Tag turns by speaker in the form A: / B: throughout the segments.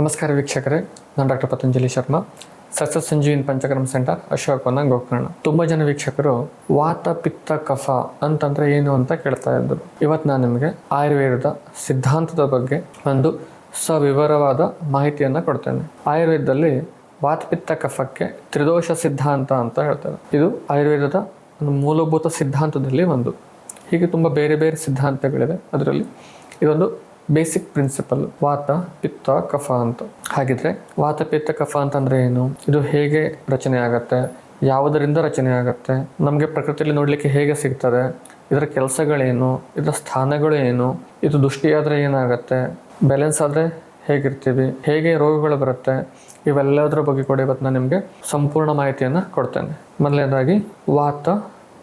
A: ನಮಸ್ಕಾರ ವೀಕ್ಷಕರೇ, ನಾನು ಡಾಕ್ಟರ್ ಪತಂಜಲಿ ಶರ್ಮಾ ಸಸ್ಯ ಸಂಜೀವಿನ ಪಂಚಕರ್ಮ ಸೆಂಟರ್ ಅಶೋಕವನ ಗೋಕರ್ಣ. ತುಂಬ ಜನ ವೀಕ್ಷಕರು ವಾತ ಪಿತ್ತ ಕಫ ಅಂತಂದ್ರೆ ಏನು ಅಂತ ಕೇಳ್ತಾ ಇದ್ದರು. ಇವತ್ತು ನಾನು ನಿಮಗೆ ಆಯುರ್ವೇದದ ಸಿದ್ಧಾಂತದ ಬಗ್ಗೆ ಒಂದು ಸವಿವರವಾದ ಮಾಹಿತಿಯನ್ನು ಕೊಡ್ತೇನೆ. ಆಯುರ್ವೇದದಲ್ಲಿ ವಾತ ಪಿತ್ತ ಕಫಕ್ಕೆ ತ್ರಿದೋಷ ಸಿದ್ಧಾಂತ ಅಂತ ಹೇಳ್ತಾರೆ. ಇದು ಆಯುರ್ವೇದದ ಒಂದು ಮೂಲಭೂತ ಸಿದ್ಧಾಂತದಲ್ಲಿ ಒಂದು. ಹೀಗೆ ತುಂಬ ಬೇರೆ ಬೇರೆ ಸಿದ್ಧಾಂತಗಳಿವೆ. ಅದರಲ್ಲಿ ಇದೊಂದು ಬೇಸಿಕ್ ಪ್ರಿನ್ಸಿಪಲ್ ವಾತ ಪಿತ್ತ ಕಫ ಅಂತ. ಹಾಗಿದ್ರೆ ವಾತ ಪಿತ್ತ ಕಫ ಅಂತಂದ್ರೆ ಏನು? ಇದು ಹೇಗೆ ರಚನೆ ಆಗತ್ತೆ? ಯಾವುದರಿಂದ ರಚನೆ ಆಗತ್ತೆ? ನಮಗೆ ಪ್ರಕೃತಿಯಲ್ಲಿ ನೋಡಲಿಕ್ಕೆ ಹೇಗೆ ಸಿಗ್ತದೆ? ಇದರ ಕೆಲಸಗಳೇನು? ಇದರ ಸ್ಥಾನಗಳು ಏನು? ಇದು ದೃಷ್ಟಿಯಾದರೆ ಏನಾಗತ್ತೆ? ಬ್ಯಾಲೆನ್ಸ್ ಆದರೆ ಹೇಗಿರ್ತೀವಿ? ಹೇಗೆ ರೋಗಗಳು ಬರುತ್ತೆ? ಇವೆಲ್ಲದರ ಬಗ್ಗೆ ಕೂಡ ಇವತ್ತು ನಾನು ನಿಮಗೆ ಸಂಪೂರ್ಣ ಮಾಹಿತಿಯನ್ನು ಕೊಡ್ತೇನೆ. ಮೊದಲನೇದಾಗಿ ವಾತ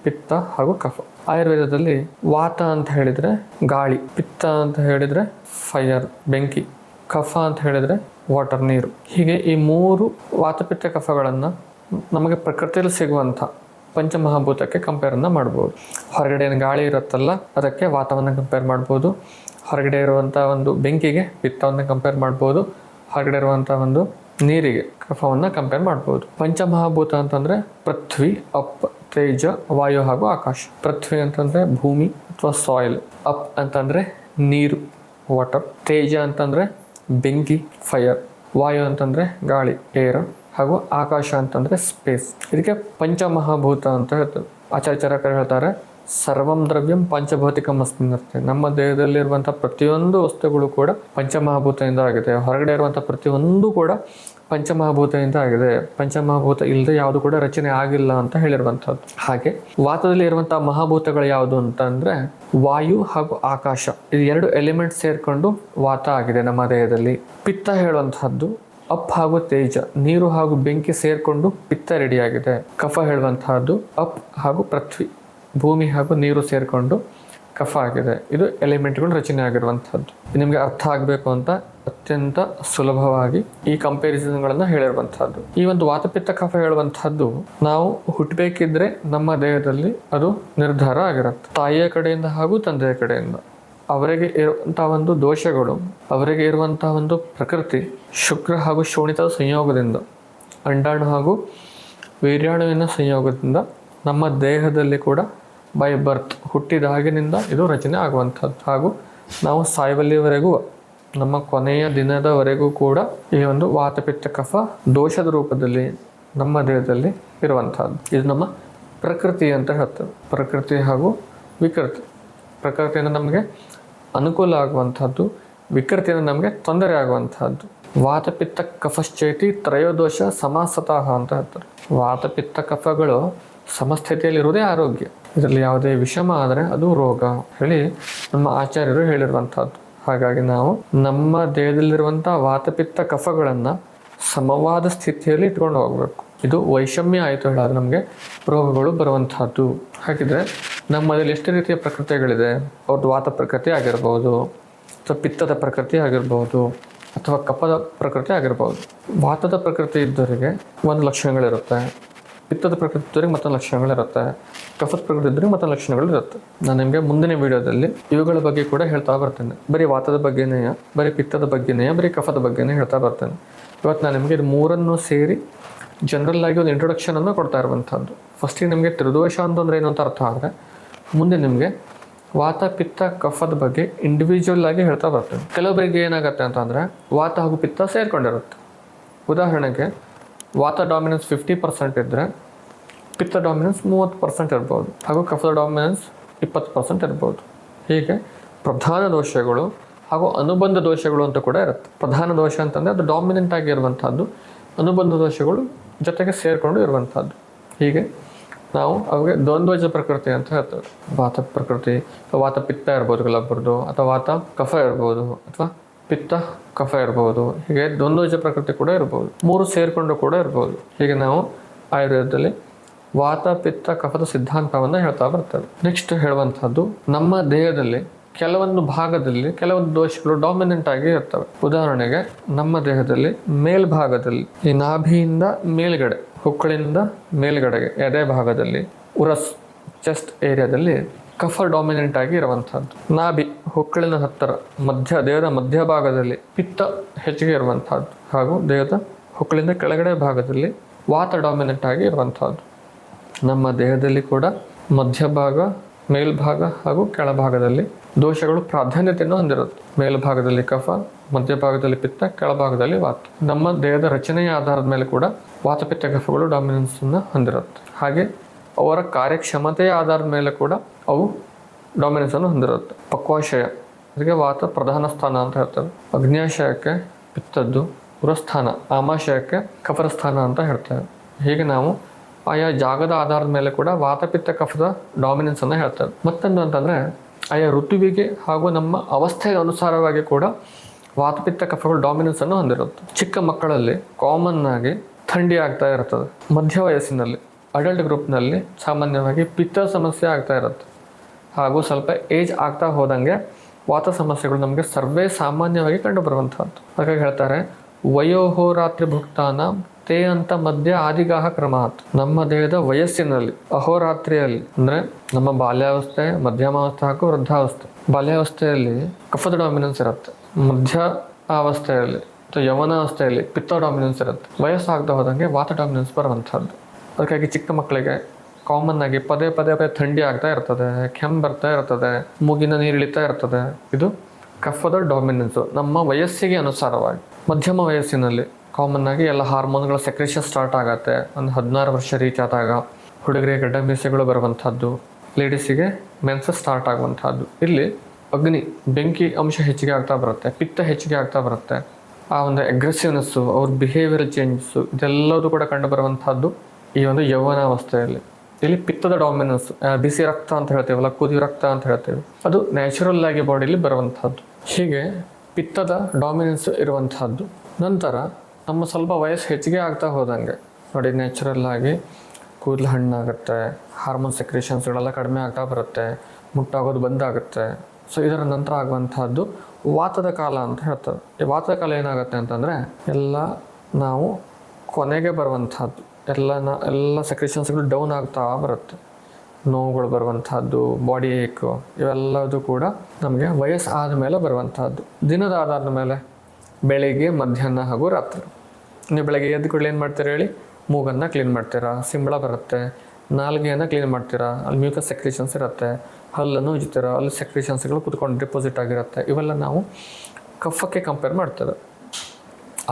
A: ಪಿತ್ತ ಹಾಗೂ ಕಫ ಆಯುರ್ವೇದದಲ್ಲಿ ವಾತ ಅಂತ ಹೇಳಿದರೆ ಗಾಳಿ, ಪಿತ್ತ ಅಂತ ಹೇಳಿದರೆ ಫೈರ್ ಬೆಂಕಿ, ಕಫ ಅಂತ ಹೇಳಿದರೆ ವಾಟರ್ ನೀರು. ಹೀಗೆ ಈ ಮೂರು ವಾತಪಿತ್ತ ಕಫಗಳನ್ನು ನಮಗೆ ಪ್ರಕೃತಿಯಲ್ಲಿ ಸಿಗುವಂಥ ಪಂಚಮಹಾಭೂತಕ್ಕೆ ಕಂಪೇರನ್ನು ಮಾಡ್ಬೋದು. ಹೊರಗಡೆ ಏನು ಗಾಳಿ ಇರುತ್ತಲ್ಲ, ಅದಕ್ಕೆ ವಾತವನ್ನು ಕಂಪೇರ್ ಮಾಡ್ಬೋದು. ಹೊರಗಡೆ ಇರುವಂಥ ಒಂದು ಬೆಂಕಿಗೆ ಪಿತ್ತವನ್ನು ಕಂಪೇರ್ ಮಾಡ್ಬೋದು. ಹೊರಗಡೆ ಇರುವಂಥ ಒಂದು ನೀರಿಗೆ ಕಫವನ್ನು ಕಂಪೇರ್ ಮಾಡ್ಬೋದು. ಪಂಚಮಹಾಭೂತ ಅಂತಂದರೆ ಪೃಥ್ವಿ ಅಪ್ ತೇಜ, ವಾಯು ಹಾಗೂ ಆಕಾಶ. ಪೃಥ್ವಿ ಅಂತಂದ್ರೆ ಭೂಮಿ ಅಥವಾ ಸಾಯಿಲ್ ಅಪ್ ಅಂತಂದ್ರೆ ನೀರು ವಾಟರ್ ತೇಜ ಅಂತಂದ್ರೆ ಬೆಂಕಿ ಫೈರ್ ವಾಯು ಅಂತಂದ್ರೆ ಗಾಳಿ ಏರ್ ಹಾಗೂ ಆಕಾಶ ಅಂತಂದ್ರೆ ಸ್ಪೇಸ್ ಇದಕ್ಕೆ ಪಂಚಮಹಾಭೂತ ಅಂತ ಹೇಳ್ತಾರೆ ಆಚಾರ್ಯಚಾರಕರು ಹೇಳ್ತಾರೆ, ಸರ್ವಂ ದ್ರವ್ಯಂ ಪಂಚಭೌತಿಕ ಅಸ್ಮಿನ್ ಅರ್ಥ. ನಮ್ಮ ದೇಹದಲ್ಲಿರುವಂಥ ಪ್ರತಿಯೊಂದು ವಸ್ತುಗಳು ಕೂಡ ಪಂಚಮಹಾಭೂತದಿಂದ ಆಗಿದೆ ಹೊರಗಡೆ ಇರುವಂಥ ಪ್ರತಿಯೊಂದು ಕೂಡ ಪಂಚಮಹಾಭೂತದಿಂದ ಆಗಿದೆ. ಪಂಚಮಹಾಭೂತ ಇಲ್ಲದೆ ಯಾವುದು ಕೂಡ ರಚನೆ ಆಗಿಲ್ಲ ಅಂತ ಹೇಳಿರುವಂಥದ್ದು. ಹಾಗೆ ವಾತದಲ್ಲಿ ಇರುವಂತಹ ಮಹಾಭೂತಗಳು ಯಾವುದು ಅಂತಂದ್ರೆ ವಾಯು ಹಾಗೂ ಆಕಾಶ. ಇದು ಎರಡು ಎಲಿಮೆಂಟ್ ಸೇರ್ಕೊಂಡು ವಾತ ಆಗಿದೆ ನಮ್ಮ ದೇಹದಲ್ಲಿ. ಪಿತ್ತ ಹೇಳುವಂತಹದ್ದು ಅಪ್ ಹಾಗೂ ತೇಜ, ನೀರು ಹಾಗೂ ಬೆಂಕಿ ಸೇರಿಕೊಂಡು ಪಿತ್ತ ರೆಡಿಯಾಗಿದೆ. ಕಫ ಹೇಳುವಂತಹದ್ದು ಅಪ್ ಹಾಗೂ ಪೃಥ್ವಿ, ಭೂಮಿ ಹಾಗೂ ನೀರು ಸೇರಿಕೊಂಡು ಕಫ ಆಗಿದೆ. ಇದು ಎಲಿಮೆಂಟ್ಗಳು ರಚನೆ ಆಗಿರುವಂಥದ್ದು. ನಿಮಗೆ ಅರ್ಥ ಆಗಬೇಕು ಅಂತ ಅತ್ಯಂತ ಸುಲಭವಾಗಿ ಈ ಕಂಪ್ಯಾರಿಸನ್ಗಳನ್ನು ಹೇಳಿರುವಂತಹದ್ದು. ಈ ಒಂದು ವಾತಪಿತ್ತ ಕಫ ಹೇಳುವಂತಹದ್ದು ನಾವು ಹುಟ್ಟಬೇಕಿದ್ರೆ ನಮ್ಮ ದೇಹದಲ್ಲಿ ಅದು ನಿರ್ಧಾರ ಆಗಿರುತ್ತೆ. ತಾಯಿಯ ಕಡೆಯಿಂದ ಹಾಗೂ ತಂದೆಯ ಕಡೆಯಿಂದ ಅವರಿಗೆ ಇರುವಂತಹ ಒಂದು ದೋಷಗಳು, ಅವರಿಗೆ ಇರುವಂತಹ ಒಂದು ಪ್ರಕೃತಿ, ಶುಕ್ರ ಹಾಗೂ ಶೋಣಿತ ಸಂಯೋಗದಿಂದ, ಅಂಡಾಣು ಹಾಗೂ ವೀರ್ಯಾಣುವಿನ ಸಂಯೋಗದಿಂದ ನಮ್ಮ ದೇಹದಲ್ಲಿ ಕೂಡ ಬೈ ಬರ್ತ್ ಹುಟ್ಟಿದಾಗಿನಿಂದ ಇದು ರಚನೆ ಆಗುವಂಥದ್ದು ಹಾಗೂ ನಾವು ಸಾಯುವಲ್ಲಿವರೆಗೂ ನಮ್ಮ ಕೊನೆಯ ದಿನದವರೆಗೂ ಕೂಡ ಈ ಒಂದು ವಾತಪಿತ್ತ ಕಫ ದೋಷದ ರೂಪದಲ್ಲಿ ನಮ್ಮ ದೇಹದಲ್ಲಿ ಇರುವಂತಹದ್ದು ಇದು ನಮ್ಮ ಪ್ರಕೃತಿ ಅಂತ ಹೇಳ್ತೇವೆ. ಪ್ರಕೃತಿ ಹಾಗೂ ವಿಕೃತಿ. ಪ್ರಕೃತಿಯಿಂದ ನಮಗೆ ಅನುಕೂಲ ಆಗುವಂತಹದ್ದು ವಿಕೃತಿಯಿಂದ ನಮಗೆ ತೊಂದರೆ ಆಗುವಂತಹದ್ದು ವಾತಪಿತ್ತ ಕಫಶ್ಚೇತಿ ತ್ರಯೋದೋಷ ಸಮಾಸತಃ ಅಂತ ಹೇಳ್ತಾರೆ. ವಾತಪಿತ್ತ ಕಫಗಳು ಸಮಸ್ಥಿತಿಯಲ್ಲಿರುವುದೇ ಆರೋಗ್ಯ. ಇದರಲ್ಲಿ ಯಾವುದೇ ವಿಷಮ ಆದರೆ ಅದು ರೋಗ. ಹೇಳಿ ನಮ್ಮ ಆಚಾರ್ಯರು ಹೇಳಿರುವಂತಹದ್ದು ಹಾಗಾಗಿ ನಾವು ನಮ್ಮ ದೇಹದಲ್ಲಿರುವಂಥ ವಾತಪಿತ್ತ ಕಫಗಳನ್ನು ಸಮವಾದ ಸ್ಥಿತಿಯಲ್ಲಿ ಇಟ್ಕೊಂಡು ಹೋಗಬೇಕು. ಇದು ವೈಷಮ್ಯ ಆಯಿತು ಹೇಳಿದ್ರೆ ನಮಗೆ ರೋಗಗಳು ಬರುವಂಥದ್ದು ಹಾಗಿದ್ರೆ ನಮ್ಮಲ್ಲಿ ಎಷ್ಟು ರೀತಿಯ ಪ್ರಕೃತಿಗಳಿದೆ ಅವ್ರದ್ದು ವಾತ ಪ್ರಕೃತಿ ಆಗಿರ್ಬೋದು, ಅಥವಾ ಪಿತ್ತದ ಪ್ರಕೃತಿ ಆಗಿರ್ಬೋದು, ಅಥವಾ ಕಫದ ಪ್ರಕೃತಿ ಆಗಿರ್ಬೋದು, ವಾತದ ಪ್ರಕೃತಿ ಇದ್ದವರಿಗೆ ಒಂದು ಲಕ್ಷಣಗಳಿರುತ್ತೆ. ಪಿತ್ತದ ಪ್ರಕೃತಿ ಇದ್ದರೆ ಮತ್ತೊಂದು ಲಕ್ಷಣಗಳಿರುತ್ತೆ, ಕಫದ ಪ್ರಕೃತಿ ಇದ್ದರೆ ಮತ್ತೊಂದು ಲಕ್ಷಣಗಳು ಇರುತ್ತೆ ನಾನು ನಿಮಗೆ ಮುಂದಿನ ವಿಡಿಯೋದಲ್ಲಿ ಇವುಗಳ ಬಗ್ಗೆ ಕೂಡ ಹೇಳ್ತಾ ಬರ್ತೇನೆ. ಬರೀ ವಾತದ ಬಗ್ಗೆನೇ, ಬರೀ ಪಿತ್ತದ ಬಗ್ಗೆನೇ, ಬರೀ ಕಫದ ಬಗ್ಗೆನೇ ಹೇಳ್ತಾ ಬರ್ತೇನೆ. ಇವತ್ತು ನಾನು ನಿಮಗೆ ಇದು ಮೂರನ್ನು ಸೇರಿ ಜನರಲ್ ಆಗಿ ಒಂದು ಇಂಟ್ರೊಡಕ್ಷನ್ ಅನ್ನು ಕೊಡ್ತಾ ಇರುವಂಥದ್ದು. ಫಸ್ಟಿಗೆ ನಿಮಗೆ ತ್ರಿದೋಷ ಅಂತಂದ್ರೆ ಏನು ಅಂತ ಅರ್ಥ ಆದರೆ, ಮುಂದೆ ನಿಮಗೆ ವಾತ, ಪಿತ್ತ, ಕಫದ ಬಗ್ಗೆ ಇಂಡಿವಿಜುವಲ್ ಆಗಿ ಹೇಳ್ತಾ ಬರ್ತೇನೆ. ಕೆಲವೊಬ್ಬರಿಗೆ ಏನಾಗುತ್ತೆ ಅಂತಂದರೆ ವಾತ ಹಾಗೂ ಪಿತ್ತ ಸೇರ್ಕೊಂಡಿರುತ್ತೆ. ಉದಾಹರಣೆಗೆ ವಾತ ಡಾಮಿನೆನ್ಸ್ ಫಿಫ್ಟಿ ಪರ್ಸೆಂಟ್ ಇದ್ದರೆ ಪಿತ್ತ ಡಾಮಿನೆನ್ಸ್ ಮೂವತ್ತು ಪರ್ಸೆಂಟ್ ಇರ್ಬೋದು, ಹಾಗೂ ಕಫದ ಡಾಮಿನೆನ್ಸ್ ಇಪ್ಪತ್ತು ಪರ್ಸೆಂಟ್ ಇರ್ಬೋದು. ಹೀಗೆ ಪ್ರಧಾನ ದೋಷಗಳು ಹಾಗೂ ಅನುಬಂಧ ದೋಷಗಳು ಅಂತ ಕೂಡ ಇರುತ್ತೆ. ಪ್ರಧಾನ ದೋಷ ಅಂತಂದರೆ ಅದು ಡಾಮಿನೆಂಟ್ ಆಗಿರುವಂಥದ್ದು ಅನುಬಂಧ ದೋಷಗಳು ಜೊತೆಗೆ ಸೇರಿಕೊಂಡು ಇರುವಂಥದ್ದು ಹೀಗೆ ನಾವು ಅವಾಗ ದ್ವಂದ್ವಜ ಪ್ರಕೃತಿ ಅಂತ ಹೇಳ್ತೇವೆ. ವಾತ ಪ್ರಕೃತಿ ಅಥವಾ ವಾತ ಪಿತ್ತ ಇರ್ಬೋದು ಕೆಲವೊಬ್ಬರದು ಅಥವಾ ವಾತ ಕಫ ಇರ್ಬೋದು, ಅಥವಾ ಪಿತ್ತ, ಕಫ ಇರ್ಬೋದು, ಹೀಗೆ ದ್ವಂದ್ವಜ ಪ್ರಕೃತಿ ಕೂಡ ಇರ್ಬೋದು. ಮೂರು ಸೇರಿಕೊಂಡು ಕೂಡ ಇರ್ಬೋದು. ಹೀಗೆ ನಾವು ಆಯುರ್ವೇದದಲ್ಲಿ ವಾತ, ಪಿತ್ತ, ಕಫದ ಸಿದ್ಧಾಂತವನ್ನು ಹೇಳ್ತಾ ಬರ್ತದೆ ನೆಕ್ಸ್ಟ್ ಹೇಳುವಂಥದ್ದು, ನಮ್ಮ ದೇಹದಲ್ಲಿ ಕೆಲವೊಂದು ಭಾಗದಲ್ಲಿ ಕೆಲವೊಂದು ದೋಷಗಳು ಡಾಮಿನೆಂಟ್ ಆಗಿ ಇರ್ತವೆ. ಉದಾಹರಣೆಗೆ, ನಮ್ಮ ದೇಹದಲ್ಲಿ ಮೇಲ್ಭಾಗದಲ್ಲಿ, ಈ ನಾಭಿಯಿಂದ ಮೇಲ್ಗಡೆ, ಹೊಕ್ಕಳಿಂದ ಮೇಲ್ಗಡೆಗೆ, ಎದೆ ಭಾಗದಲ್ಲಿ, ಉರಸ್ ಚೆಸ್ಟ್ ಏರಿಯಾದಲ್ಲಿ ಕಫ ಡಾಮಿನೆಂಟ್ ಆಗಿ ಇರುವಂಥದ್ದು ನಾಭಿ, ಹೊಕ್ಕಳಿನ ಹತ್ತಿರ, ಮಧ್ಯ, ದೇಹದ ಮಧ್ಯಭಾಗದಲ್ಲಿ ಪಿತ್ತ ಹೆಚ್ಚಿಗೆ ಇರುವಂಥದ್ದು ಹಾಗೂ ದೇಹದ ಹೊಕ್ಕಳಿಂದ ಕೆಳಗಡೆ ಭಾಗದಲ್ಲಿ ವಾತ ಡಾಮಿನೆಂಟ್ ಆಗಿ ಇರುವಂಥದ್ದು ನಮ್ಮ ದೇಹದಲ್ಲಿ ಕೂಡ ಮಧ್ಯಭಾಗ, ಮೇಲ್ಭಾಗ ಹಾಗೂ ಕೆಳಭಾಗದಲ್ಲಿ ದೋಷಗಳು ಪ್ರಾಧಾನ್ಯತೆಯನ್ನು ಹೊಂದಿರುತ್ತೆ ಮೇಲ್ಭಾಗದಲ್ಲಿ ಕಫ, ಮಧ್ಯಭಾಗದಲ್ಲಿ ಪಿತ್ತ, ಕೆಳಭಾಗದಲ್ಲಿ ವಾತ. ನಮ್ಮ ದೇಹದ ರಚನೆಯ ಆಧಾರದ ಮೇಲೆ ಕೂಡ ವಾತಪಿತ್ತ ಕಫಗಳು ಡಾಮಿನೆನ್ಸ್ ಅನ್ನು ಹೊಂದಿರುತ್ತೆ ಹಾಗೆ ಅವರ ಕಾರ್ಯಕ್ಷಮತೆಯ ಆಧಾರದ ಮೇಲೆ ಕೂಡ ಅವು ಡಾಮಿನೆನ್ಸ್ ಅನ್ನು ಹೊಂದಿರುತ್ತೆ. ಪಕ್ವಾಶಯ, ಅದಕ್ಕೆ ವಾತ ಪ್ರಧಾನ ಸ್ಥಾನ ಅಂತ ಹೇಳ್ತಾರೆ ಅಗ್ನ್ಯಾಶಯಕ್ಕೆ ಪಿತ್ತದ್ದು ಉರಸ್ಥಾನ ಆಮಾಶಯಕ್ಕೆ ಕಫರ ಸ್ಥಾನ ಅಂತ ಹೇಳ್ತೇವೆ. ಹೀಗೆ ನಾವು ಆಯಾ ಜಾಗದ ಆಧಾರದ ಮೇಲೆ ಕೂಡ ವಾತಪಿತ್ತ ಕಫದ ಡಾಮಿನೆನ್ಸ್ ಅನ್ನು ಹೇಳ್ತಾರೆ ಮತ್ತೊಂದು ಅಂತಂದ್ರೆ, ಆಯಾ ಋತುವಿಗೆ ಹಾಗೂ ನಮ್ಮ ಅವಸ್ಥೆಗೆ ಅನುಸಾರವಾಗಿ ಕೂಡ ವಾತಪಿತ್ತ ಕಫಗಳು ಡಾಮಿನೆನ್ಸ್ ಅನ್ನು ಹೊಂದಿರುತ್ತೆ. ಚಿಕ್ಕ ಮಕ್ಕಳಲ್ಲಿ ಕಾಮನ್ ಆಗಿ ಥಂಡಿ ಆಗ್ತಾ ಇರ್ತದೆ ಮಧ್ಯ ವಯಸ್ಸಿನಲ್ಲಿ ಅಡಲ್ಟ್ ಗ್ರೂಪ್ನಲ್ಲಿ ಸಾಮಾನ್ಯವಾಗಿ ಪಿತ್ತ ಸಮಸ್ಯೆ ಆಗ್ತಾ ಇರುತ್ತೆ. ಹಾಗೂ ಸ್ವಲ್ಪ ಏಜ್ ಆಗ್ತಾ ಹೋದಂಗೆ ವಾತ ಸಮಸ್ಯೆಗಳು ನಮಗೆ ಸರ್ವೇ ಸಾಮಾನ್ಯವಾಗಿ ಕಂಡು ಬರುವಂಥದ್ದು ಹಾಗಾಗಿ ಹೇಳ್ತಾರೆ, ವಯೋಹೋರಾತ್ರಿ ಭುಕ್ತಾನ ತೇ ಅಂತ ಮಧ್ಯ ಆದಿಗಾಹ ಕ್ರಮ ನಮ್ಮ ದೇಹದ ವಯಸ್ಸಿನಲ್ಲಿ, ಅಹೋರಾತ್ರಿಯಲ್ಲಿ, ಅಂದ್ರೆ ನಮ್ಮ ಬಾಲ್ಯಾವಸ್ಥೆ, ಮಧ್ಯಮಾವಸ್ಥೆ ಹಾಗೂ ವೃದ್ಧಾವಸ್ಥೆ. ಬಾಲ್ಯಾವಸ್ಥೆಯಲ್ಲಿ ಕಫದ ಡಾಮಿನೆನ್ಸ್ ಇರುತ್ತೆ. ಮಧ್ಯ ಅವಸ್ಥೆಯಲ್ಲಿ ಅಥವಾ ಯವನಾವಸ್ಥೆಯಲ್ಲಿ ಪಿತ್ತ ಡಾಮಿನೆನ್ಸ್ ಇರುತ್ತೆ. ವಯಸ್ಸಾಗದ ಹೋದಂಗೆ ವಾತ ಡಾಮಿನೆನ್ಸ್ ಬರುವಂಥದ್ದು ಅದಕ್ಕಾಗಿ ಚಿಕ್ಕ ಮಕ್ಕಳಿಗೆ ಕಾಮನ್ ಆಗಿ ಪದೇ ಪದೇ ಪದೇ ಥಂಡಿ ಆಗ್ತಾ ಇರ್ತದೆ, ಕೆಮ್ಮು ಬರ್ತಾ ಇರ್ತದೆ, ಮೂಗಿನ ನೀರು ಇಳಿತಾ ಇರ್ತದೆ. ಇದು ಕಫದ ಡಾಮಿನೆನ್ಸು ನಮ್ಮ ವಯಸ್ಸಿಗೆ ಅನುಸಾರವಾಗಿ. ಮಧ್ಯಮ ವಯಸ್ಸಿನಲ್ಲಿ ಕಾಮನ್ ಆಗಿ ಎಲ್ಲ ಹಾರ್ಮೋನ್ಗಳ ಸೆಕ್ರೇಷನ್ ಸ್ಟಾರ್ಟ್ ಆಗುತ್ತೆ. ಒಂದು ಹದಿನಾರು ವರ್ಷ ರೀಚ್ ಆದಾಗ ಹುಡುಗರಿಗೆ ಗಡ್ಡ ಮೀಸೆಗಳು ಬರುವಂಥದ್ದು ಲೇಡೀಸಿಗೆ ಮೆನ್ಸಸ್ ಸ್ಟಾರ್ಟ್ ಆಗುವಂಥದ್ದು. ಇಲ್ಲಿ ಅಗ್ನಿ, ಬೆಂಕಿ ಅಂಶ ಹೆಚ್ಚಿಗೆ ಆಗ್ತಾ ಬರುತ್ತೆ, ಪಿತ್ತ ಹೆಚ್ಚಿಗೆ ಆಗ್ತಾ ಬರುತ್ತೆ. ಆ ಒಂದು ಅಗ್ರೆಸಿವ್ನೆಸ್ಸು ಅವ್ರ ಬಿಹೇವಿಯರ್ ಚೇಂಜಸ್ಸು ಇದೆಲ್ಲದೂ ಕೂಡ ಕಂಡು ಬರುವಂಥದ್ದು ಈ ಒಂದು ಯೌವನಾವಸ್ಥೆಯಲ್ಲಿ ಇಲ್ಲಿ ಪಿತ್ತದ ಡಾಮಿನೆನ್ಸ್ ಬಿಸಿ ರಕ್ತ ಅಂತ ಹೇಳ್ತೇವಲ್ಲ, ಕುದಿ ರಕ್ತ ಅಂತ ಹೇಳ್ತೇವೆ. ಅದು ನ್ಯಾಚುರಲ್ ಆಗಿ ಬಾಡಿಲಿ ಬರುವಂತಹದ್ದು. ಹೀಗೆ ಪಿತ್ತದ ಡಾಮಿನೆನ್ಸ್ ಇರುವಂತಹದ್ದು. ನಂತರ ನಮ್ಮ ಸ್ವಲ್ಪ ವಯಸ್ಸು ಹೆಚ್ಚಿಗೆ ಆಗ್ತಾ ಹೋದಂಗೆ, ನೋಡಿ ನ್ಯಾಚುರಲ್ ಆಗಿ ಕೂದಲು ಹಣ್ಣಾಗುತ್ತೆ ಹಾರ್ಮೋನ್ ಸೆಕ್ರೇಷನ್ಸ್ಗಳೆಲ್ಲ ಕಡಿಮೆ ಆಗ್ತಾ ಬರುತ್ತೆ, ಮುಟ್ಟಾಗೋದು ಬಂದಾಗುತ್ತೆ ಸೊ ಇದರ ನಂತರ ಆಗುವಂತಹದ್ದು ವಾತದ ಕಾಲ ಅಂತ ಹೇಳ್ತಾರೆ ಈ ವಾತದ ಕಾಲ ಏನಾಗುತ್ತೆ ಅಂತಂದರೆ, ಎಲ್ಲ ನಾವು ಕೊನೆಗೆ ಬರುವಂತಹದ್ದು. ಎಲ್ಲ ನ, ಎಲ್ಲ ಸೆಕ್ರೇಷನ್ಸ್ಗಳು ಡೌನ್ ಆಗ್ತಾ ಬರುತ್ತೆ. ನೋವುಗಳು ಬರುವಂಥದ್ದು ಬಾಡಿ ಏಕು ಇವೆಲ್ಲದೂ ಕೂಡ ನಮಗೆ ವಯಸ್ಸು ಆದಮೇಲೆ ಬರುವಂಥದ್ದು ದಿನದ ಆಧಾರದ ಮೇಲೆ ಬೆಳಿಗ್ಗೆ, ಮಧ್ಯಾಹ್ನ ಹಾಗೂ ರಾತ್ರಿ. ನೀವು ಬೆಳಗ್ಗೆ ಎದ್ದು ಕೂಡಲೇ ಏನು ಮಾಡ್ತೀರಾ ಹೇಳಿ? ಮೂಗನ್ನು ಕ್ಲೀನ್ ಮಾಡ್ತೀರಾ, ಸಿಂಬಳ ಬರುತ್ತೆ, ನಾಲ್ಗೆಯನ್ನು ಕ್ಲೀನ್ ಮಾಡ್ತೀರಾ, ಅಲ್ಲಿ ಮ್ಯೂಕಸ್ ಸೆಕ್ರೇಷನ್ಸ್ ಇರುತ್ತೆ, ಹಲ್ಲನ್ನು ಉಜ್ತೀರಾ, ಅಲ್ಲಿ ಸೆಕ್ರೇಷನ್ಸ್ಗಳು ಕುತ್ಕೊಂಡು ಡಿಪಾಸಿಟ್ ಆಗಿರುತ್ತೆ. ಇವೆಲ್ಲ ನಾವು ಕಫಕ್ಕೆ ಕಂಪೇರ್ ಮಾಡ್ತೇವೆ.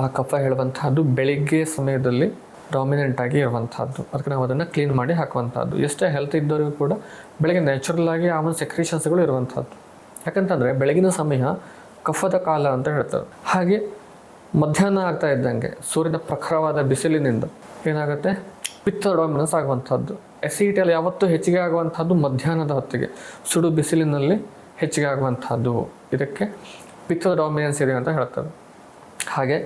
A: ಆ ಕಫ ಹೇಳುವಂತಹದ್ದು ಬೆಳಿಗ್ಗೆ ಸಮಯದಲ್ಲಿ ಡಾಮಿನೆಂಟ್ ಆಗಿ ಇರುವಂಥದ್ದು ಅದಕ್ಕೆ ನಾವು ಅದನ್ನು ಕ್ಲೀನ್ ಮಾಡಿ ಹಾಕುವಂಥದ್ದು ಎಷ್ಟೇ ಹೆಲ್ತ್ ಇದ್ದವರಿಗೂ ಕೂಡ ಬೆಳಗ್ಗೆ ನ್ಯಾಚುರಲ್ ಆಗಿ ಒಂದು ಸೆಕ್ರೇಷನ್ಸ್ಗಳು ಇರುವಂಥದ್ದು ಯಾಕಂತಂದರೆ ಬೆಳಗಿನ ಸಮಯ ಕಫದ ಕಾಲ ಅಂತ ಹೇಳ್ತಾರೆ. ಹಾಗೆ ಮಧ್ಯಾಹ್ನ ಆಗ್ತಾ ಇದ್ದಂಗೆ ಸೂರ್ಯನ ಪ್ರಖರವಾದ ಬಿಸಿಲಿನಿಂದ ಏನಾಗುತ್ತೆ? ಪಿತ್ತ ಡಾಮಿನೆನ್ಸ್ ಆಗುವಂಥದ್ದು ಎಸಿಡಿಟಿಯಲ್ಲಿ ಯಾವತ್ತೂ ಹೆಚ್ಚಿಗೆ ಆಗುವಂಥದ್ದು ಮಧ್ಯಾಹ್ನದ ಹೊತ್ತಿಗೆ. ಸುಡು ಬಿಸಿಲಿನಲ್ಲಿ ಹೆಚ್ಚಿಗೆ ಆಗುವಂಥದ್ದು ಇದಕ್ಕೆ ಪಿತ್ತ ಡಾಮಿನೆನ್ಸ್ ಇದೆ ಅಂತ ಹೇಳ್ತಾರೆ. ಹಾಗೆ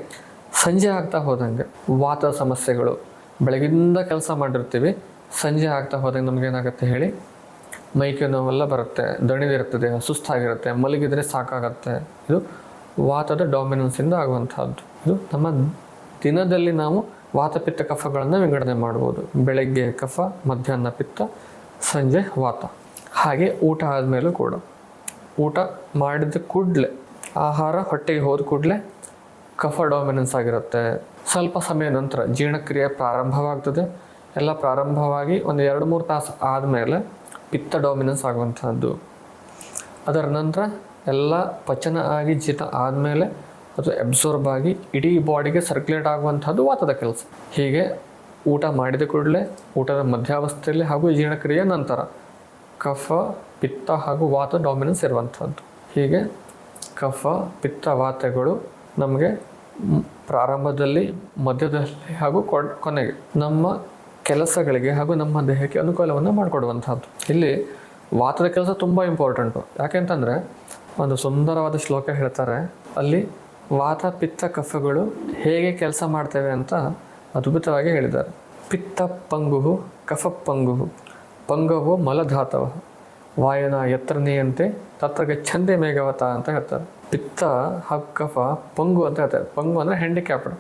A: ಸಂಜೆ ಆಗ್ತಾ ಹೋದಂಗೆ ವಾತ ಸಮಸ್ಯೆಗಳು. ಬೆಳಗಿಂದ ಕೆಲಸ ಮಾಡಿರ್ತೀವಿ, ಸಂಜೆ ಆಗ್ತಾ ಹೋದಂಗೆ ನಮಗೇನಾಗುತ್ತೆ ಹೇಳಿ ಮೈಕೆ ನೋವೆಲ್ಲ ಬರುತ್ತೆ ದಣಿದಿರ್ತದೆ ಸುಸ್ತಾಗಿರುತ್ತೆ, ಮಲಗಿದ್ರೆ ಸಾಕಾಗತ್ತೆ. ಇದು ವಾತದ ಡಾಮಿನೆನ್ಸಿಂದ ಆಗುವಂತಹದ್ದು. ಇದು ನಮ್ಮ ದಿನದಲ್ಲಿ ನಾವು ವಾತಪಿತ್ತ ಕಫಗಳನ್ನು ವಿಂಗಡಣೆ ಮಾಡ್ಬೋದು. ಬೆಳಗ್ಗೆ ಕಫ, ಮಧ್ಯಾಹ್ನ ಪಿತ್ತ, ಸಂಜೆ ವಾತ. ಹಾಗೆ ಊಟ ಆದಮೇಲೂ ಕೂಡ. ಊಟ ಮಾಡಿದ ಕೂಡಲೇ, ಆಹಾರ ಹೊಟ್ಟೆಗೆ ಹೋದ ಕೂಡಲೇ ಕಫ ಡಾಮಿನೆನ್ಸ್ ಆಗಿರುತ್ತೆ. ಸ್ವಲ್ಪ ಸಮಯ ನಂತರ ಜೀರ್ಣಕ್ರಿಯೆ ಪ್ರಾರಂಭವಾಗ್ತದೆ. ಎಲ್ಲ ಪ್ರಾರಂಭವಾಗಿ ಒಂದು ಎರಡು ಮೂರು ತಾಸು ಆದಮೇಲೆ ಪಿತ್ತ ಡಾಮಿನೆನ್ಸ್ ಆಗುವಂಥದ್ದು ಅದರ ನಂತರ ಎಲ್ಲ ಪಚನ ಆಗಿ ಜೀತ ಆದಮೇಲೆ ಅದು ಅಬ್ಸರ್ಬ್ ಆಗಿ ಇಡೀ ಬಾಡಿಗೆ ಸರ್ಕ್ಯುಲೇಟ್ ಆಗುವಂಥದ್ದು ವಾತದ ಕೆಲಸ. ಹೀಗೆ ಊಟ ಮಾಡಿದ ಕೂಡಲೇ ಊಟದ ಮಧ್ಯಾವಸ್ಥೆಯಲ್ಲಿ ಹಾಗೂ ಜೀರ್ಣಕ್ರಿಯೆ ನಂತರ ಕಫ, ಪಿತ್ತ ಹಾಗೂ ವಾತ ಡಾಮಿನೆನ್ಸ್ ಇರುವಂಥದ್ದು ಹೀಗೆ ಕಫ, ಪಿತ್ತ, ವಾತಗಳು ನಮಗೆ ಪ್ರಾರಂಭದಲ್ಲಿ, ಮಧ್ಯದಲ್ಲಿ ಹಾಗೂ ಕೊನೆಗೆ ನಮ್ಮ ಕೆಲಸಗಳಿಗೆ ಹಾಗೂ ನಮ್ಮ ದೇಹಕ್ಕೆ ಅನುಕೂಲವನ್ನು ಮಾಡಿಕೊಡುವಂಥದ್ದು ಇಲ್ಲಿ ವಾತದ ಕೆಲಸ ತುಂಬ ಇಂಪಾರ್ಟೆಂಟು ಯಾಕೆಂತಂದರೆ ಒಂದು ಸುಂದರವಾದ ಶ್ಲೋಕ ಹೇಳ್ತಾರೆ, ಅಲ್ಲಿ ವಾತ, ಪಿತ್ತ, ಕಫಗಳು ಹೇಗೆ ಕೆಲಸ ಮಾಡ್ತೇವೆ ಅಂತ ಅದ್ಭುತವಾಗಿ ಹೇಳಿದ್ದಾರೆ. ಪಿತ್ತ ಪಂಗುಹು, ಕಫ ಪಂಗುಹು, ಪಂಗವು ಮಲಧಾತವ. ವಾಯನ ಎತ್ತರನೆಯಂತೆ ತತ್ರಗೆ ಛಂದೆ ಮೇಘವತ ಅಂತ ಹೇಳ್ತಾರೆ. ಪಿತ್ತ, ಹಾಗೂ, ಕಫ, ಪಂಗು ಅಂತ ಹೇಳ್ತಾರೆ. ಪಂಗು ಅಂದರೆ ಹ್ಯಾಂಡಿಕ್ಯಾಪ್ಡ್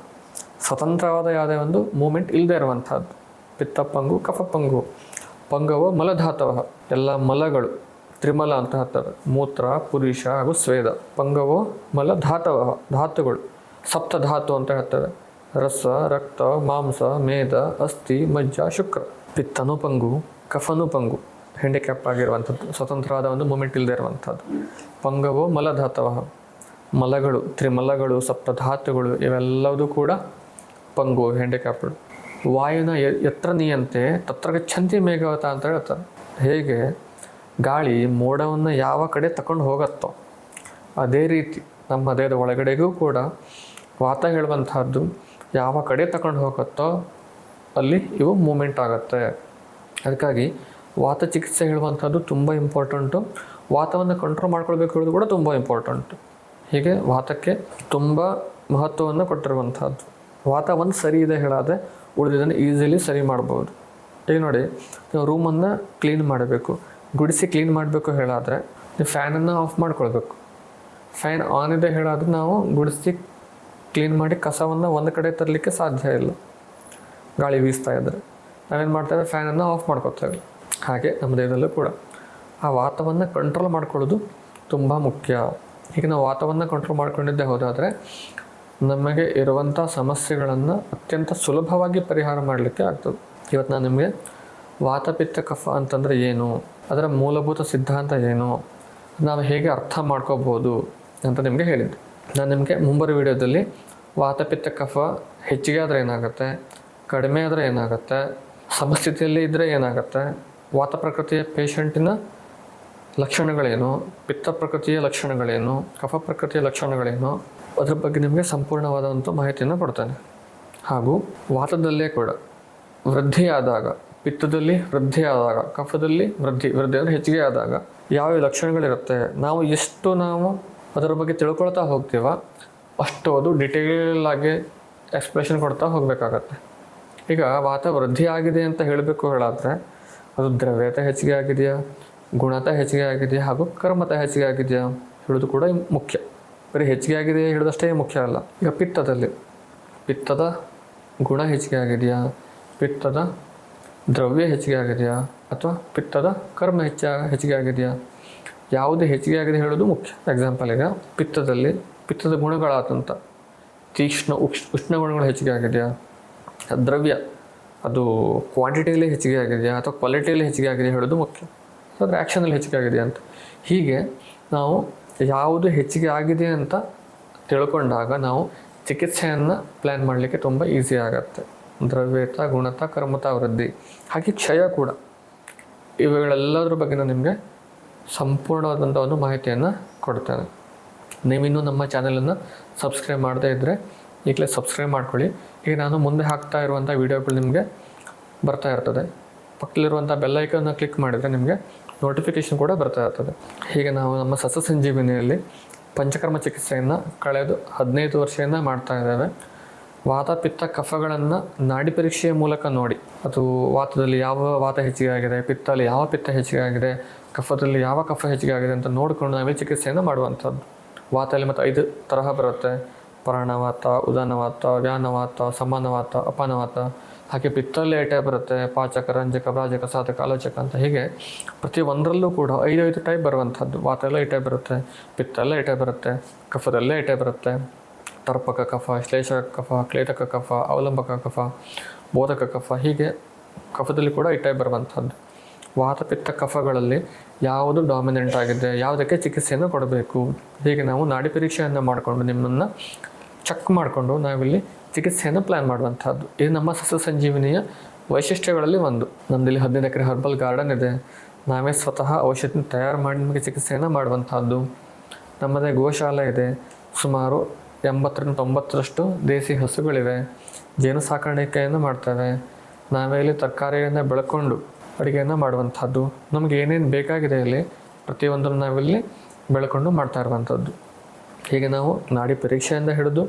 A: ಸ್ವತಂತ್ರವಾದ ಯಾವುದೇ ಒಂದು ಮೂಮೆಂಟ್ ಇಲ್ಲದೆ ಇರುವಂಥದ್ದು ಪಿತ್ತ, ಪಂಗು, ಕಫ, ಪಂಗು. ಪಂಗವ ಮಲಧಾತವ. ಎಲ್ಲ ಮಲಗಳು. ತ್ರಿಮಲ ಅಂತ ಹೇಳ್ತಾರೆ. ಮೂತ್ರ, ಪುರುಷ ಹಾಗೂ ಸ್ವೇದ. ಪಂಗವೋ ಮಲ ಧಾತವ ಧಾತುಗಳು. ಸಪ್ತ ಧಾತು ಅಂತ ಹೇಳ್ತಾರೆ. ರಸ, ರಕ್ತ, ಮಾಂಸ, ಮೇದ, ಅಸ್ಥಿ, ಮಜ್ಜ, ಶುಕ್ರ. ಪಿತ್ತನು ಪಂಗು, ಕಫನು ಪಂಗು. ಹ್ಯಾಂಡಿಕ್ಯಾಪ್ ಆಗಿರುವಂಥದ್ದು ಸ್ವತಂತ್ರವಾದ ಒಂದು ಮೂಮೆಂಟ್ ಇಲ್ಲದೆ ಇರುವಂಥದ್ದು ಪಂಗವೋ ಮಲಧಾತವ. ಮಲಗಳು, ತ್ರಿಮಲಗಳು, ಸಪ್ತಧಾತುಗಳು ಇವೆಲ್ಲವೂ ಕೂಡ ಪಂಗು ಹ್ಯಾಂಡಿಕ್ಯಾಪ್ಡ್ ವಾಯುನ ಎತ್ರ ನೀಯಂತೆ ತತ್ರ ಗಚ್ಚಂತಿ ಮೇಘವತ ಅಂತ ಹೇಳ್ತಾರೆ. ಹೇಗೆ? ಗಾಳಿ ಮೋಡವನ್ನು ಯಾವ ಕಡೆ ತಕೊಂಡು ಹೋಗತ್ತೋ, ಅದೇ ರೀತಿ ನಮ್ಮ ದೇಹದ ಒಳಗಡೆಗೂ ಕೂಡ ವಾತ ಹೇಳುವಂತಹದ್ದು ಯಾವ ಕಡೆ ತಗೊಂಡು ಹೋಗುತ್ತೋ, ಅಲ್ಲಿ ಇವು ಮೂಮೆಂಟ್ ಆಗುತ್ತೆ. ಅದಕ್ಕಾಗಿ ವಾತ ಚಿಕಿತ್ಸೆ ಹೇಳುವಂಥದ್ದು ತುಂಬ ಇಂಪಾರ್ಟೆಂಟು. ವಾತವನ್ನು ಕಂಟ್ರೋಲ್ ಮಾಡ್ಕೊಳ್ಬೇಕು ಹೇಳೋದು ಕೂಡ ತುಂಬ ಇಂಪಾರ್ಟೆಂಟು. ಹೀಗೆ ವಾತಕ್ಕೆ ತುಂಬ ಮಹತ್ವವನ್ನು ಕೊಟ್ಟಿರುವಂಥದ್ದು ವಾತ ಒಂದು ಸರಿ ಇದೆ ಹೇಳಾದರೆ ಉಳಿದಿದ್ದನ್ನು ಈಸಿಲಿ ಸರಿ ಮಾಡ್ಬೋದು. ಈಗ ನೋಡಿ, ನೀವು ರೂಮನ್ನು ಕ್ಲೀನ್ ಮಾಡಬೇಕು. ಗುಡಿಸಿ ಕ್ಲೀನ್ ಮಾಡಬೇಕು ಹೇಳಾದರೆ ನೀವು ಫ್ಯಾನನ್ನು ಆಫ್ ಮಾಡ್ಕೊಳ್ಬೇಕು. ಫ್ಯಾನ್ ಆನ್ ಇದೆ ಹೇಳಾದರೆ ನಾವು ಗುಡಿಸಿ ಕ್ಲೀನ್ ಮಾಡಿ ಕಸವನ್ನು ಒಂದು ಕಡೆ ತರಲಿಕ್ಕೆ ಸಾಧ್ಯ ಇಲ್ಲ. ಗಾಳಿ ಬೀಸ್ತಾ ಇದ್ದರೆ ನಾವೇನು ಮಾಡ್ತೇವೆ? ಫ್ಯಾನನ್ನು ಆಫ್ ಮಾಡ್ಕೋತೇವೆ. ಹಾಗೆ ನಮ್ಮ ದೇಹದಲ್ಲೂ ಕೂಡ. ಆ ವಾತವನ್ನು ಕಂಟ್ರೋಲ್ ಮಾಡ್ಕೊಳ್ಳೋದು ತುಂಬ ಮುಖ್ಯ. ಈಗ ನಾವು ವಾತವನ್ನು ಕಂಟ್ರೋಲ್ ಮಾಡ್ಕೊಂಡಿದ್ದೆ ಹೋದಾದರೆ ನಮಗೆ ಇರುವಂಥ ಸಮಸ್ಯೆಗಳನ್ನು ಅತ್ಯಂತ ಸುಲಭವಾಗಿ ಪರಿಹಾರ ಮಾಡಲಿಕ್ಕೆ ಆಗ್ತದೆ. ಇವತ್ತು ನಾನು ನಿಮಗೆ ವಾತಪಿತ್ತ ಕಫ ಅಂತಂದರೆ ಏನು, ಅದರ ಮೂಲಭೂತ ಸಿದ್ಧಾಂತ ಏನು ನಾವು ಹೇಗೆ ಅರ್ಥ ಮಾಡ್ಕೋಬೋದು ಅಂತ ನಿಮಗೆ ಹೇಳಿದ್ದೆ. ನಾನು ನಿಮಗೆ ಮುಂಬರುವ ವಿಡಿಯೋದಲ್ಲಿ ವಾತಪಿತ್ತ ಕಫ ಹೆಚ್ಚಿಗೆ ಆದರೆ ಏನಾಗುತ್ತೆ, ಕಡಿಮೆ ಆದರೆ ಏನಾಗುತ್ತೆ, ಸಮಸ್ಥಿತಿಯಲ್ಲಿ ಇದ್ದರೆ ಏನಾಗುತ್ತೆ, ವಾತ ಪ್ರಕೃತಿಯ ಪೇಷಂಟಿನ ಲಕ್ಷಣಗಳೇನು? ಪಿತ್ತ ಪ್ರಕೃತಿಯ ಲಕ್ಷಣಗಳೇನು? ಕಫ ಪ್ರಕೃತಿಯ ಲಕ್ಷಣಗಳೇನು? ಅದರ ಬಗ್ಗೆ ನಿಮಗೆ ಸಂಪೂರ್ಣವಾದಂಥ ಮಾಹಿತಿಯನ್ನು ಕೊಡ್ತೇನೆ. ಹಾಗೂ ವಾತದಲ್ಲೇ ಕೂಡ ವೃದ್ಧಿಯಾದಾಗ, ಪಿತ್ತದಲ್ಲಿ ವೃದ್ಧಿ ಆದಾಗ ಕಫದಲ್ಲಿ ವೃದ್ಧಿ ವೃದ್ಧಿ ಅಂದರೆ ಹೆಚ್ಚಿಗೆ ಆದಾಗ ಯಾವ ಲಕ್ಷಣಗಳಿರುತ್ತೆ? ನಾವು ಎಷ್ಟು ನಾವು ಅದರ ಬಗ್ಗೆ ತಿಳ್ಕೊಳ್ತಾ ಹೋಗ್ತೀವ ಅಷ್ಟು ಅದು ಡಿಟೇಲ್ ಆಗಿ ಎಕ್ಸ್ಪ್ಲೇಷನ್ ಕೊಡ್ತಾ ಹೋಗಬೇಕಾಗತ್ತೆ. ಈಗ ವಾತ ವೃದ್ಧಿ ಆಗಿದೆ ಅಂತ ಹೇಳಬೇಕು ಹೇಳಾದರೆ ಅದು ದ್ರವ್ಯತೆ ಹೆಚ್ಚಿಗೆ ಆಗಿದೆಯಾ? ಗುಣತ ಹೆಚ್ಚಿಗೆ ಆಗಿದೆಯಾ ಹಾಗೂ ಕರ್ಮತ ಹೆಚ್ಚಿಗೆ ಆಗಿದೆಯಾ ಹೇಳೋದು ಕೂಡ ಮುಖ್ಯ. ಬರೀ ಹೆಚ್ಚಿಗೆ ಆಗಿದೆಯಾ ಹೇಳೋದಷ್ಟೇ ಮುಖ್ಯ ಅಲ್ಲ. ಈಗ ಪಿತ್ತದಲ್ಲಿ. ಪಿತ್ತದ ಗುಣ ಹೆಚ್ಚಿಗೆ ಆಗಿದೆಯಾ? ಪಿತ್ತದ ದ್ರವ್ಯ ಹೆಚ್ಚಿಗೆ ಆಗಿದೆಯಾ? ಅಥವಾ ಪಿತ್ತದ ಕರ್ಮ ಹೆಚ್ಚ ಹೆಚ್ಚಿಗೆ ಆಗಿದೆಯಾ? ಯಾವುದು ಹೆಚ್ಚಿಗೆ ಆಗಿದೆ ಹೇಳೋದು ಮುಖ್ಯ. ಎಕ್ಸಾಂಪಲ್ ಈಗ ಪಿತ್ತದಲ್ಲಿ ಪಿತ್ತದ ಗುಣಗಳಾದಂಥ ತೀಕ್ಷ್ಣ ಉಷ್ಣ ಉಷ್ಣ ಗುಣಗಳು ಹೆಚ್ಚಿಗೆ ಆಗಿದೆಯಾ? ದ್ರವ್ಯ ಅದು ಕ್ವಾಂಟಿಟಿಯಲ್ಲಿ ಹೆಚ್ಚಿಗೆ ಆಗಿದೆಯಾ ಅಥವಾ ಕ್ವಾಲಿಟಿಯಲ್ಲಿ ಹೆಚ್ಚಿಗೆ ಆಗಿದೆ ಹೇಳೋದು ಮುಖ್ಯ. ಅದರ ಆ್ಯಕ್ಷನಲ್ಲಿ ಹೆಚ್ಚಿಗೆ ಆಗಿದೆ ಅಂತ. ಹೀಗೆ ನಾವು ಯಾವುದು ಹೆಚ್ಚಿಗೆ ಆಗಿದೆ ಅಂತ ತಿಳ್ಕೊಂಡಾಗ ನಾವು ಚಿಕಿತ್ಸೆಯನ್ನು ಪ್ಲ್ಯಾನ್ ಮಾಡಲಿಕ್ಕೆ ತುಂಬ ಈಸಿ ಆಗುತ್ತೆ. ದ್ರವ್ಯತ, ಗುಣತ, ಕರ್ಮತ, ವೃದ್ಧಿ, ಹಾಗೆ ಕ್ಷಯ ಕೂಡ. ಇವುಗಳೆಲ್ಲದರ ಬಗ್ಗೆ ನಾನು ನಿಮಗೆ ಸಂಪೂರ್ಣವಾದಂಥ ಒಂದು ಮಾಹಿತಿಯನ್ನು ಕೊಡ್ತೇನೆ. ನೀವಿನ್ನೂ ನಮ್ಮ ಚಾನಲನ್ನು ಸಬ್ಸ್ಕ್ರೈಬ್ ಮಾಡದೇ ಇದ್ದರೆ ಈಗಲೇ ಸಬ್ಸ್ಕ್ರೈಬ್ ಮಾಡ್ಕೊಳ್ಳಿ. ಈಗ ನಾನು ಮುಂದೆ ಹಾಕ್ತಾ ಇರುವಂಥ ವೀಡಿಯೋಗಳು ನಿಮಗೆ ಬರ್ತಾ ಇರ್ತದೆ. ಪಕ್ಕದಲ್ಲಿರುವಂಥ ಬೆಲ್ಲೈಕನ್ನ ಕ್ಲಿಕ್ ಮಾಡಿದರೆ ನಿಮಗೆ ನೋಟಿಫಿಕೇಷನ್ ಕೂಡ ಬರ್ತಾ ಇರ್ತದೆ. ಹೀಗೆ ನಾವು ನಮ್ಮ ಸಸ್ಯ ಸಂಜೀವಿನಿಯಲ್ಲಿ ಪಂಚಕರ್ಮ ಚಿಕಿತ್ಸೆಯನ್ನು ಕಳೆದು ಹದಿನೈದು ವರ್ಷದಿಂದ ಮಾಡ್ತಾ ಇದ್ದೇವೆ. ವಾತ, ಪಿತ್ತ, ಕಫಗಳನ್ನು ನಾಡಿ ಪರೀಕ್ಷೆಯ ಮೂಲಕ ನೋಡಿ. ಅದು ವಾತದಲ್ಲಿ ಯಾವ ವಾತ ಹೆಚ್ಚಿಗೆ ಆಗಿದೆ, ಪಿತ್ತಲ್ಲಿ ಯಾವ ಪಿತ್ತ ಹೆಚ್ಚಿಗೆ ಆಗಿದೆ, ಕಫದಲ್ಲಿ ಯಾವ ಕಫ ಹೆಚ್ಚಿಗೆ ಆಗಿದೆ ಅಂತ ನೋಡಿಕೊಂಡು ನಾವೇ ಚಿಕಿತ್ಸೆಯನ್ನು ಮಾಡುವಂಥದ್ದು. ವಾತದಲ್ಲಿ ಮತ್ತು ಐದು ತರಹ ಬರುತ್ತೆ. ಪ್ರಾಣವಾತ, ಉದಾನವಾತ, ವ್ಯಾನವಾತ, ಸಮಾನವಾತ, ಅಪಾನವಾತ. ಹಾಗೆ ಪಿತ್ತಲ್ಲಿ ಐಟೆ ಬರುತ್ತೆ, ಪಾಚಕ, ರಂಜಕ, ಪ್ರಾಜಕ, ಸಾಧಕ, ಆಲೋಚಕ ಅಂತ ಹೀಗೆ ಪ್ರತಿ ಒಂದರಲ್ಲೂ ಕೂಡ ಐದೈದು ಟೈಪ್ ಬರುವಂಥದ್ದು. ವಾತೆಲ್ಲ ಟೈಪ್ ಬರುತ್ತೆ ಪಿತ್ತಲ್ಲೇ ಟೈಪ್ ಬರುತ್ತೆ, ಕಫದಲ್ಲೇ ಟೈಪ್ ಬರುತ್ತೆ. ತರ್ಪಕ ಕಫ, ಶ್ಲೇಷಕ ಕಫ ಕ್ಲೇಟಕ ಕಫ, ಅವಲಂಬಕ ಕಫ, ಬೋಧಕ ಕಫ ಹೀಗೆ ಕಫದಲ್ಲಿ ಕೂಡ ಈ ಟೈಪ್ ಬರುವಂಥದ್ದು. ವಾತಪಿತ್ತ ಕಫಗಳಲ್ಲಿ ಯಾವುದು ಡಾಮಿನೆಂಟ್ ಆಗಿದೆ, ಯಾವುದಕ್ಕೆ ಚಿಕಿತ್ಸೆಯನ್ನು ಕೊಡಬೇಕು? ಹೀಗೆ ನಾವು ನಾಡಿ ಪರೀಕ್ಷೆಯನ್ನು ಮಾಡಿಕೊಂಡು ನಿಮ್ಮನ್ನು ಚೆಕ್ ಮಾಡಿಕೊಂಡು ನಾವಿಲ್ಲಿ ಚಿಕಿತ್ಸೆಯನ್ನು ಪ್ಲ್ಯಾನ್ ಮಾಡುವಂಥದ್ದು. ಇದು ನಮ್ಮ ಸಸ್ಯ ಸಂಜೀವಿನಿಯ ವೈಶಿಷ್ಟ್ಯಗಳಲ್ಲಿ ಒಂದು. ನಮ್ಮದಿಲ್ಲಿ ಹದಿನೈದು ಎಕರೆ ಹರ್ಬಲ್ ಗಾರ್ಡನ್ ಇದೆ. ನಾವೇ ಸ್ವತಃ ಔಷಧಿ ತಯಾರು ಮಾಡಿ ನಿಮಗೆ ಚಿಕಿತ್ಸೆಯನ್ನು ಮಾಡುವಂಥದ್ದು. ನಮ್ಮದೇ ಗೋಶಾಲೆ ಇದೆ. ಸುಮಾರು ಎಂಬತ್ತರಿಂದ ತೊಂಬತ್ತರಷ್ಟು ದೇಸಿ ಹಸುಗಳಿವೆ. ಜೇನು ಸಾಕಾಣಿಕೆಯನ್ನು ಮಾಡ್ತೇವೆ. ನಾವೇ ಇಲ್ಲಿ ತರಕಾರಿಯನ್ನು ಬೆಳ್ಕೊಂಡು ಅಡುಗೆಯನ್ನು ಮಾಡುವಂಥದ್ದು. ನಮಗೆ ಏನೇನು ಬೇಕಾಗಿದೆ ಇಲ್ಲಿ, ಪ್ರತಿಯೊಂದನ್ನು ನಾವಿಲ್ಲಿ ಬೆಳ್ಕೊಂಡು ಮಾಡ್ತಾ ಇರುವಂಥದ್ದು. ಹೀಗೆ ನಾವು ನಾಡಿ ಪರೀಕ್ಷೆಯಿಂದ ಹಿಡಿದು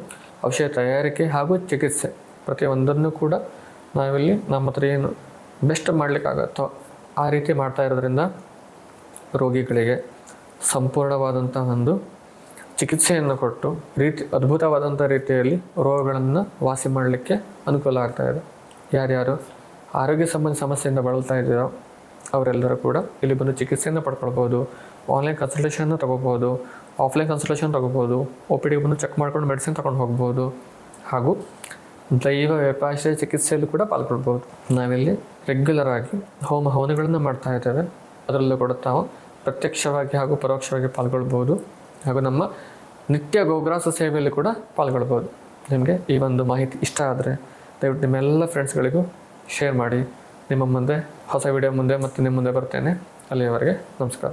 A: ಔಷಧ ತಯಾರಿಕೆ ಹಾಗೂ ಚಿಕಿತ್ಸೆ ಪ್ರತಿಯೊಂದನ್ನು ಕೂಡ ನಾವಿಲ್ಲಿ ನಮ್ಮ ಹತ್ರ ಏನು ಬೆಸ್ಟ್ ಮಾಡಲಿಕ್ಕಾಗತ್ತೋ ಆ ರೀತಿ ಮಾಡ್ತಾ ಇರೋದ್ರಿಂದ ರೋಗಿಗಳಿಗೆ ಸಂಪೂರ್ಣವಾದಂಥ ಒಂದು ಚಿಕಿತ್ಸೆಯನ್ನು ಕೊಟ್ಟು ರೀತಿ ಅದ್ಭುತವಾದಂಥ ರೀತಿಯಲ್ಲಿ ರೋಗಗಳನ್ನು ವಾಸಿ ಮಾಡಲಿಕ್ಕೆ ಅನುಕೂಲ ಆಗ್ತಾಯಿದೆ ಯಾರ್ಯಾರು ಆರೋಗ್ಯ ಸಂಬಂಧಿ ಸಮಸ್ಯೆಯಿಂದ ಬಳಲ್ತಾ ಇದ್ದೀರೋ ಅವರೆಲ್ಲರೂ ಕೂಡ ಇಲ್ಲಿ ಬಂದು ಚಿಕಿತ್ಸೆಯನ್ನು ಪಡ್ಕೊಳ್ಬೋದು ಆನ್ಲೈನ್ ಕನ್ಸಲ್ಟೇಷನ್ನ ತೊಗೋಬೋದು ಆಫ್ಲೈನ್ ಕನ್ಸಲ್ಟೇಷನ್ ತೊಗೋಬೋದು, ಒ ಪಿ ಡಿಗೆ ಬಂದು ಚೆಕ್ ಮಾಡ್ಕೊಂಡು ಮೆಡಿಸಿನ್ ತೊಗೊಂಡು ಹೋಗ್ಬೋದು, ಹಾಗೂ ದೈವ ವ್ಯಪಾಶ್ರಯ ಚಿಕಿತ್ಸೆಯಲ್ಲೂ ಕೂಡ ಪಾಲ್ಗೊಳ್ಬೋದು. ನಾವಿಲ್ಲಿ ರೆಗ್ಯುಲರ್ ಆಗಿ ಹೋಮ ಹವನಗಳನ್ನು ಮಾಡ್ತಾ ಇದ್ದೇವೆ. ಅದರಲ್ಲೂ ಕೂಡ ತಾವು ಪ್ರತ್ಯಕ್ಷವಾಗಿ ಹಾಗೂ ಪರೋಕ್ಷವಾಗಿ ಪಾಲ್ಗೊಳ್ಬೋದು, ಹಾಗೂ ನಮ್ಮ ನಿತ್ಯ ಗೋಗ್ರಾಸ ಸೇವೆಯಲ್ಲಿ ಕೂಡ ಪಾಲ್ಗೊಳ್ಬೋದು. ನಿಮಗೆ ಈ ಒಂದು ಮಾಹಿತಿ ಇಷ್ಟ ಆದರೆ ದಯವಿಟ್ಟು ನಿಮ್ಮೆಲ್ಲ ಫ್ರೆಂಡ್ಸ್ಗಳಿಗೂ ಶೇರ್ ಮಾಡಿ. ನಿಮ್ಮ ಮುಂದೆ, ಹೊಸ ವಿಡಿಯೋ ಮುಂದೆ ಮತ್ತು ನಿಮ್ಮ ಮುಂದೆ ಬರ್ತೇನೆ. ಅಲ್ಲಿಯವರೆಗೆ ನಮಸ್ಕಾರ.